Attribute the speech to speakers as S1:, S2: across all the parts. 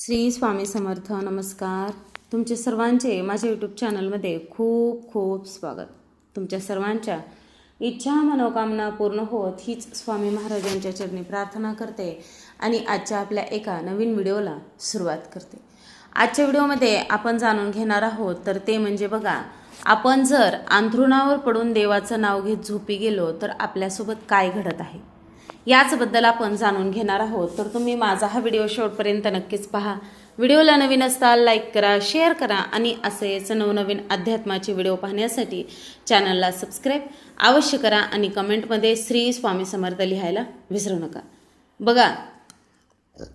S1: श्री स्वामी समर्थ नमस्कार. तुमचे सर्वांचे माझ्या यूट्यूब चॅनलमध्ये खूप खूप स्वागत. तुमच्या सर्वांच्या इच्छा मनोकामना पूर्ण होत हीच स्वामी महाराजांच्या चरणी प्रार्थना करते आणि आजच्या आपल्या एका नवीन व्हिडिओला सुरुवात करते. आजच्या व्हिडिओमध्ये आपण जाणून घेणार आहोत तर ते म्हणजे बघा आपण जर अंथरुणावर पडून देवाचं नाव घेत झोपी गेलो तर आपल्यासोबत काय घडत आहे? याचबद्दल आपण जाणून घेणार आहोत. तर तुम्ही माझा हा व्हिडिओ शेवटपर्यंत नक्कीच पहा. व्हिडिओला नवीन असताल लाईक करा शेअर करा आणि असेच नवनवीन अध्यात्माचे व्हिडिओ पाहण्यासाठी चॅनलला सबस्क्राईब अवश्य करा आणि कमेंटमध्ये श्री स्वामी समर्थ लिहायला विसरू नका. बघा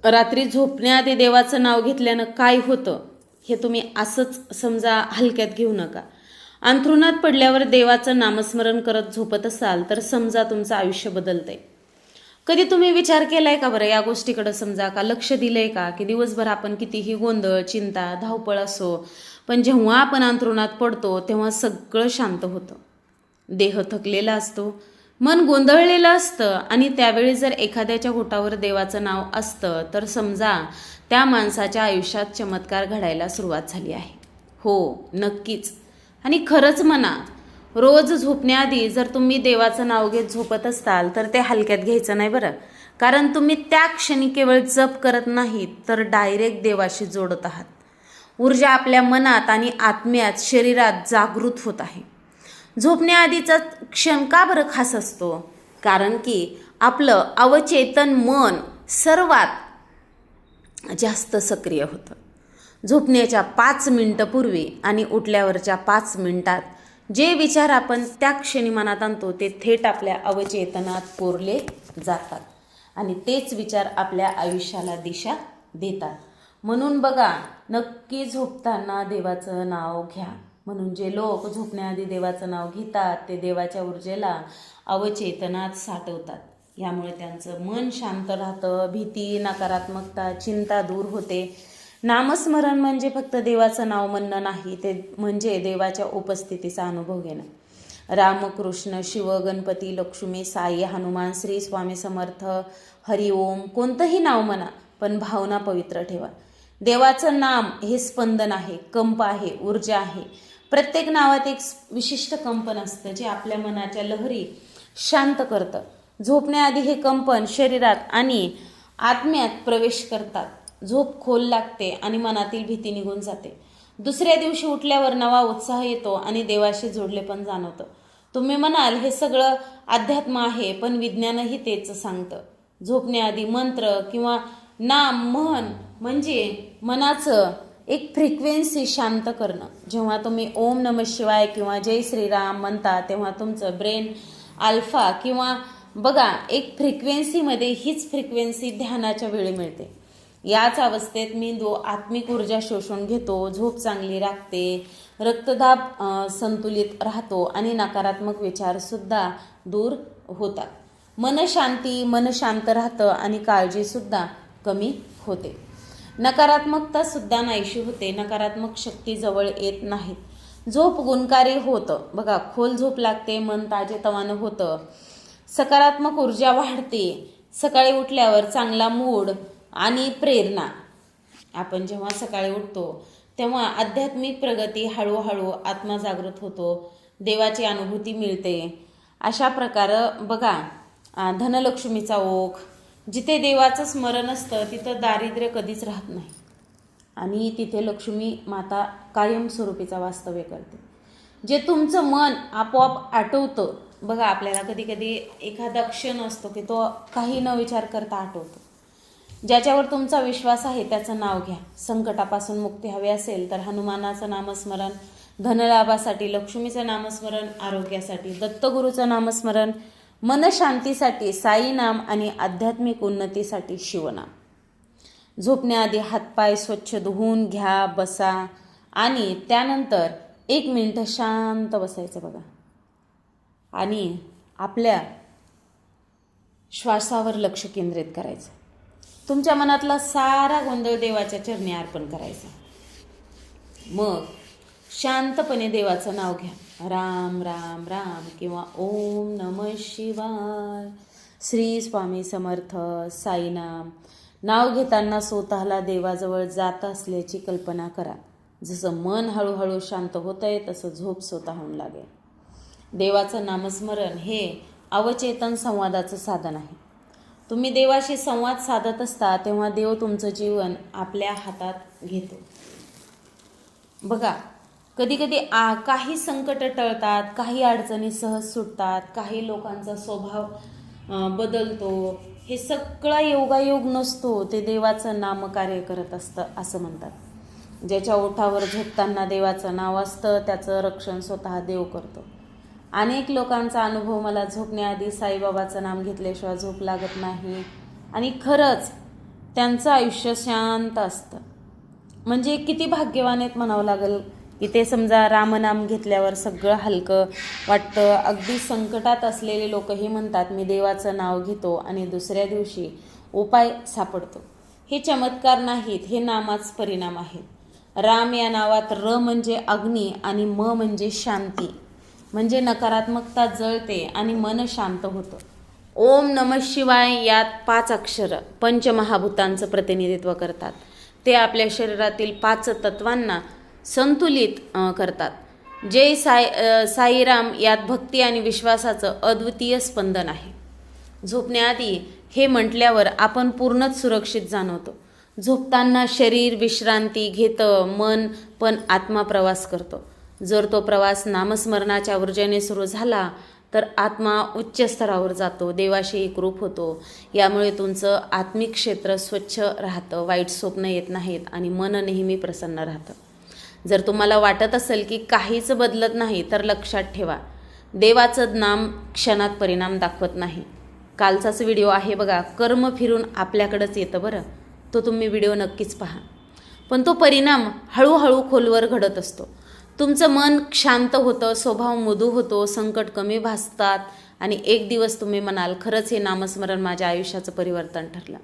S1: रात्री झोपण्याआधी देवाचं नाव घेतल्यानं काय होतं हे तुम्ही असंच समजा हलक्यात घेऊ नका. अंथरुणात पडल्यावर देवाचं नामस्मरण करत झोपत असाल तर समजा तुमचं आयुष्य बदलतंय. कधी तुम्ही विचार केलाय का बरं या गोष्टीकडे समजा? का लक्ष दिलंय का? की दिवसभर आपण कितीही गोंधळ चिंता धावपळ असो पण जेव्हा आपण अंतरुणात पडतो तेव्हा सगळं शांत होतं. देह थकलेला असतो मन गोंधळलेलं असतं आणि त्यावेळी जर एखाद्याच्या घोटावर देवाचं नाव असतं तर समजा त्या माणसाच्या आयुष्यात चमत्कार घडायला सुरुवात झाली आहे. हो नक्कीच. आणि खरंच म्हणा रोज झोपण्याआधी जर तुम्ही देवाचं नाव घेत झोपत असताल तर ते हलक्यात घ्यायचं नाही बरं. कारण तुम्ही त्या क्षणी केवळ जप करत नाहीत तर डायरेक्ट देवाशी जोडत आहात. ऊर्जा आपल्या मनात आणि आत्म्यात शरीरात जागृत होत आहे. झोपण्याआधीचा क्षण का बरं खास असतो? कारण की आपलं अवचेतन मन सर्वात जास्त सक्रिय होतं. झोपण्याच्या पाच मिनटं पूर्वी आणि उठल्यावरच्या पाच मिनटात जे विचार आपण त्या क्षणी मनात आणतो ते थेट आपल्या अवचेतनात कोरले जातात. आणि तेच विचार आपल्या आयुष्याला दिशा देतात. म्हणून बघा नक्की झोपताना देवाचं नाव घ्या. म्हणून जे लोक झोपण्याआधी देवाचं नाव घेतात ते देवाच्या ऊर्जेला अवचेतनात साठवतात. यामुळे त्यांचं मन शांत राहतं भीती नकारात्मकता चिंता दूर होते. नामस्मरण म्हणजे फक्त देवाचं नाव म्हणणं नाही ते म्हणजे देवाच्या उपस्थितीचा अनुभव घेणं. रामकृष्ण शिव गणपती लक्ष्मी साई हनुमान श्री स्वामी समर्थ हरिओम कोणतंही नाव म्हणा पण भावना पवित्र ठेवा. देवाचं नाम हे स्पंदन आहे कंप आहे ऊर्जा आहे. प्रत्येक नावात एक विशिष्ट कंपन असतं जे आपल्या मनाच्या लहरी शांत करतं. झोपण्याआधी हे कंपन शरीरात आणि आत्म्यात प्रवेश करतात. झोप खोल लागते आणि मनातील भीती निघून जाते. दुसऱ्या दिवशी उठल्यावर नवा उत्साह येतो आणि देवाशी जोडले पण जाणवतं. तुम्ही म्हणाल हे सगळं अध्यात्म आहे पण विज्ञानही तेच सांगतं. झोपण्याआधी मंत्र किंवा नाम मन म्हणजे मनाचं एक फ्रिक्वेन्सी शांत करणं. जेव्हा तुम्ही ओम नम शिवाय किंवा जय श्रीराम म्हणता तेव्हा तुमचं ब्रेन अल्फा किंवा बघा एक फ्रिक्वेन्सीमध्ये हीच फ्रिक्वेन्सी ध्यानाच्या वेळी मिळते. याच अवस्थेत मेंदू आत्मिक ऊर्जा शोषून घेतो झोप चांगली राखते रक्तदाब संतुलित राहतो आणि नकारात्मक विचारसुद्धा दूर होतात. मनशांती मन शांत राहतं आणि काळजीसुद्धा कमी होते. नकारात्मकता सुद्धा नाहीशी होते नकारात्मक शक्ती जवळ येत नाहीत. झोप गुणकारी होतं. बघा खोल झोप लागते मन ताजेतवानं होतं. सकारात्मक ऊर्जा वाढते. सकाळी उठल्यावर चांगला मूड आणि प्रेरणा. आपण जेव्हा सकाळी उठतो तेव्हा आध्यात्मिक प्रगती हळूहळू आत्मा जागृत होतो देवाची अनुभूती मिळते. अशा प्रकारं बघा धनलक्ष्मीचा ओघ जिथे देवाचं स्मरण असतं तिथं दारिद्र्य कधीच राहत नाही. आणि तिथे लक्ष्मी माता कायमस्वरूपीचा वास्तव्य करते. जे तुमचं मन आपोआप आठवतं बघा आपल्याला कधी कधी एखादा क्षण असतो की तो काही न विचार करता आठवतो ज्याच्यावर तुमचा विश्वास आहे त्याचं नाव घ्या. संकटापासून मुक्ती हवी असेल तर हनुमानाचं नामस्मरण धनलाभासाठी लक्ष्मीचं नामस्मरण आरोग्यासाठी दत्तगुरूचं नामस्मरण मनशांतीसाठी साईनाम आणि आध्यात्मिक उन्नतीसाठी शिवनाम. झोपण्याआधी हातपाय स्वच्छ धुवून घ्या बसा आणि त्यानंतर एक मिनटं शांत बसायचं बघा. आणि आपल्या श्वासावर लक्ष केंद्रित करायचं. तुमच्या मनातला सारा गोंधळ देवाच्या चरणी अर्पण करायचा. मग शांतपणे देवाचं नाव घ्या. राम राम राम किंवा ओम नम शिवाय. श्री स्वामी समर्थ साईनाम. नाव घेताना स्वतःला देवाजवळ जात असल्याची कल्पना करा. जसं मन हळूहळू शांत होत आहे तसं झोप स्वतःहून लागेल. देवाचं नामस्मरण हे अवचेतन संवादाचं साधन आहे. तुम्ही देवाशी संवाद साधत असता तेव्हा देव तुमचं जीवन आपल्या हातात घेतो. बघा कधीकधी आ काही संकट टळतात काही अडचणी सहज सुटतात काही लोकांचा स्वभाव बदलतो. हे सगळा योगायोग नसतो ते देवाचं नामकार्य करत असतं असं म्हणतात. ज्याच्या ओठावर झोपताना देवाचं नाव असतं त्याचं रक्षण स्वतः देव करतो. अनेक लोकांचा अनुभव मला झोपण्याआधी साईबाबाचं नाम घेतल्याशिवाय झोप लागत नाही. आणि खरंच त्यांचं आयुष्य शांत असतं. म्हणजे किती भाग्यवान आहेत म्हणावं लागेल की ते समजा रामनाम घेतल्यावर सगळं हलकं वाटतं. अगदी संकटात असलेले लोकही म्हणतात मी देवाचं नाव घेतो आणि दुसऱ्या दिवशी उपाय सापडतो. हे चमत्कार नाहीत हे नामाच परिणाम आहेत. राम या नावात र म्हणजे अग्नी आणि म म्हणजे शांती. म्हणजे नकारात्मकता जळते आणि मन शांत होतं. ओम नम शिवाय यात पाच अक्षर पंचमहाभूतांचं प्रतिनिधित्व करतात. ते आपल्या शरीरातील पाच तत्वांना संतुलित करतात. जय साई साईराम यात भक्ती आणि विश्वासाचं अद्वितीय स्पंदन आहे. झोपण्याआधी हे म्हटल्यावर आपण पूर्णच सुरक्षित जाणवतो. झोपताना शरीर विश्रांती घेतं मन पण आत्मा प्रवास करतो. जर तो प्रवास नामस्मरणाच्या ऊर्जेने सुरू झाला तर आत्मा उच्च स्तरावर जातो देवाशी एकरूप होतो. यामुळे तुमचं आत्मिक क्षेत्र स्वच्छ राहतं वाईट स्वप्न येत नाहीत आणि मन नेहमी प्रसन्न राहतं. जर तुम्हाला वाटत असेल की काहीच बदलत नाही तर लक्षात ठेवा. देवाचं नाम क्षणात परिणाम दाखवत नाही. कालचाच व्हिडिओ आहे बघा कर्म फिरून आपल्याकडंच येतं बरं. तो तुम्ही व्हिडिओ नक्कीच पहा. पण तो परिणाम हळूहळू खोलवर घडत असतो. तुमचं मन शांत होतं स्वभाव मृदू होतो संकट कमी भासतात आणि एक दिवस तुम्ही म्हणाल खरंच हे नामस्मरण माझ्या आयुष्याचं परिवर्तन ठरलं.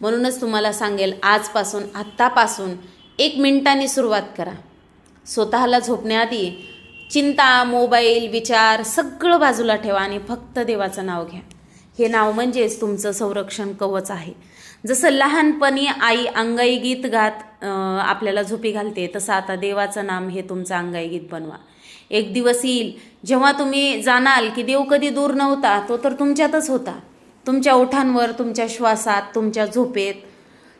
S1: म्हणूनच तुम्हाला सांगेल आजपासून आत्तापासून एक मिनिटाने सुरुवात करा. स्वतःला झोपण्याआधी चिंता मोबाईल विचार सगळं बाजूला ठेवा आणि फक्त देवाचं नाव घ्या. हे नाव म्हणजेच तुमचं संरक्षण कवच आहे. जसं लहानपणी आई अंगाई गीत गात आपल्याला झोपी घालते तसं आता देवाचं नाम हे तुमचं अंगाई गीत बनवा. एक दिवस येईल जेव्हा तुम्ही जाणाल की देव कधी दूर नव्हता तो तर तुमच्यातच होता. तुमच्या ओठांवर तुमच्या श्वासात तुमच्या झोपेत.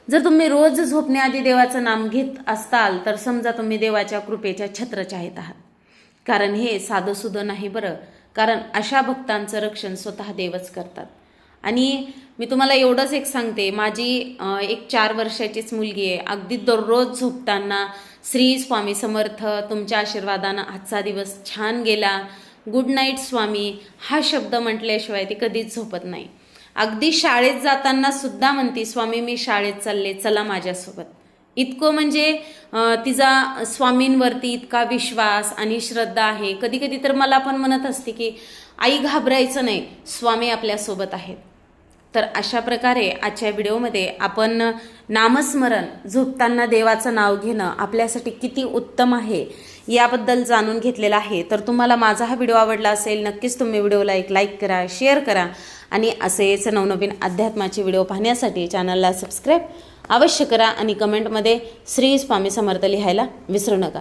S1: जर तुम्ही रोज झोपण्याआधी देवाचं नाम घेत असताल तर समजा तुम्ही देवाच्या कृपेच्या छत्रछायेत आहात कारण हे साधंसुधं नाही बरं. कारण अशा भक्तांचं रक्षण स्वतः देवच करतात. आणि मी तुम्हाला एवढंच एक सांगते. माझी एक चार वर्षाचीच मुलगी आहे. अगदी दररोज झोपताना श्री स्वामी समर्थ तुमच्या आशीर्वादानं आजचा दिवस छान गेला. Good night Swami. हा शब्द म्हटल्याशिवाय ती कधीच झोपत नाही. अगदी शाळेत जाताना सुद्धा म्हणते स्वामी मी शाळेत चालले. चला माझ्यासोबत. इतकं म्हणजे तिचा स्वामींवरती इतका विश्वास आणि श्रद्धा आहे. कधी कधी तर मला पण म्हणत असते की आई घाबरायचं नाही. स्वामी आपल्यासोबत आहेत. तर अशा प्रकारे आजच्या व्हिडिओमध्ये आपण नामस्मरण झोपताना देवाचं नाव घेणं आपल्यासाठी किती उत्तम आहे याबद्दल जाणून घेतलेलं आहे. तर तुम्हाला माझा हा व्हिडिओ आवडला असेल नक्कीच तुम्ही व्हिडिओला एक लाईक करा शेअर करा आणि असेच नवनवीन अध्यात्माचे व्हिडिओ पाहण्यासाठी चॅनलला सबस्क्राईब अवश्य करा आणि कमेंटमध्ये श्री स्वामी समर्थ लिहायला विसरू नका.